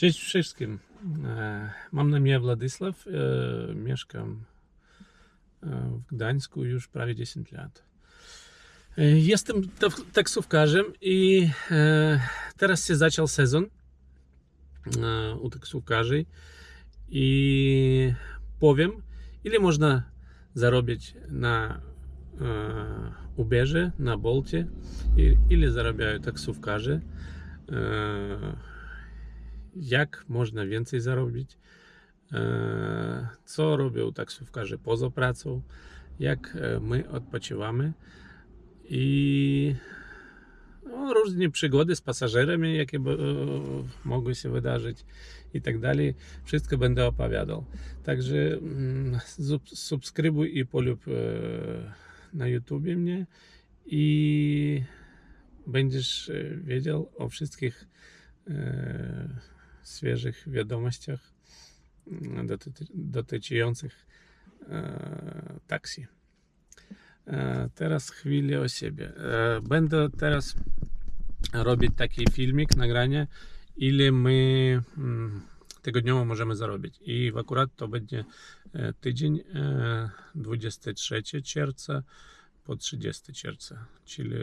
Cześć wszystkim. E, Mam na imię Władysław. e, Mieszkam e, w Gdańsku już prawie 10 lat. Jestem tak- taksówkarzem i teraz się zaczął sezon u taksówkarzy i powiem, ile można zarobić na Uberze, na Bolcie, ile zarabiają taksówkarze. Jak można więcej zarobić, e, co robią taksówkarze poza pracą, jak e, my odpoczywamy i no, różne przygody z pasażerami, jakie e, mogły się wydarzyć i tak dalej. Wszystko będę opowiadał. Także mm, sub- subskrybuj i polub e, na YouTubie mnie i będziesz e, wiedział o wszystkich e, świeżych wiadomościach mm, doty- dotyczących e, taksi. E, Teraz chwilę o siebie. E, Będę teraz robić taki filmik, nagranie, ile my mm, tygodniowo możemy zarobić. I akurat to będzie e, tydzień e, 23 czerwca po 30 czerwca, czyli,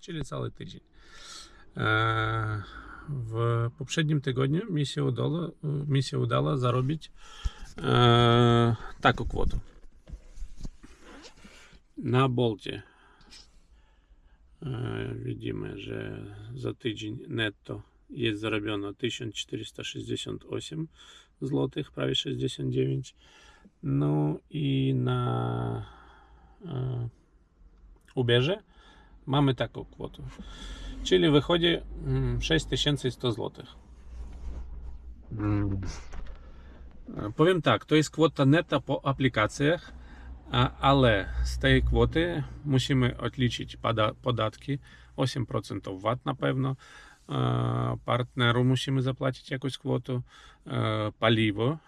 czyli cały tydzień. E, W poprzednim tygodniu mi się udało, mi się udało zarobić e, taką kwotę. Na Bolcie e, widzimy, że za tydzień netto jest zarobiono 1468 zł, prawie 69. No i na Uberze mamy taką kwotę. Чилі виходить 6100 злотих. Повім так, то є квота нета по аплікаціях, але з тієї квоти мусимо відлічити податки 8% ват, напевно. Партнеру мусимо заплатити якусь квоту, е, паліво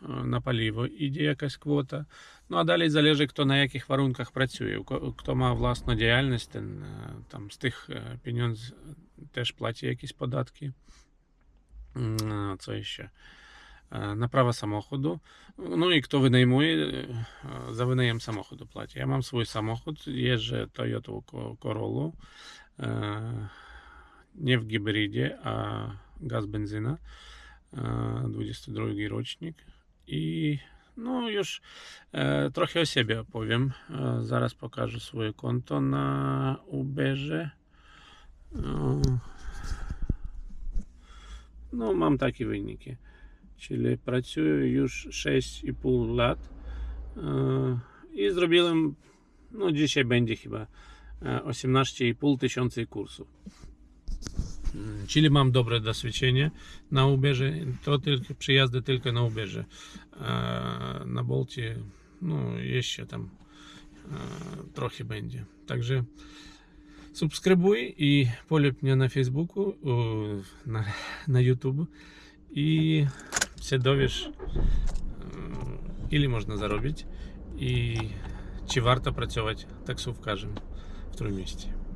на паліво іде якась квота. Ну а далі залежить, хто на яких варунках працює. Хто має власну діяльність, там з тих пеньонз теж платить якісь податки. А, це ще. На право самоходу. Ну і хто винаймує, за винаєм самоходу платить. Я мам свій самоход, є же Toyota Corolla, не в гібриді, а газ бензина. 22 рочник. I no już e, trochę o siebie opowiem. E, zaraz pokażę swoje konto na Uberze. E, no mam takie wyniki. Czyli pracuję już 6,5 lat e, i zrobiłem, no dzisiaj będzie chyba e, 18,5 tysięcy kursów. Mm, Czyli mam dobre doświadczenie na Uberze, to tylko przyjazdy tylko na Uberze. E, Na Bolcie, no jeszcze tam e, trochę będzie. Także subskrybuj i polub mnie na Facebooku, na, na YouTube i się dowiesz, e, ile można zarobić i czy warto pracować taksówkarzem w którym mieście.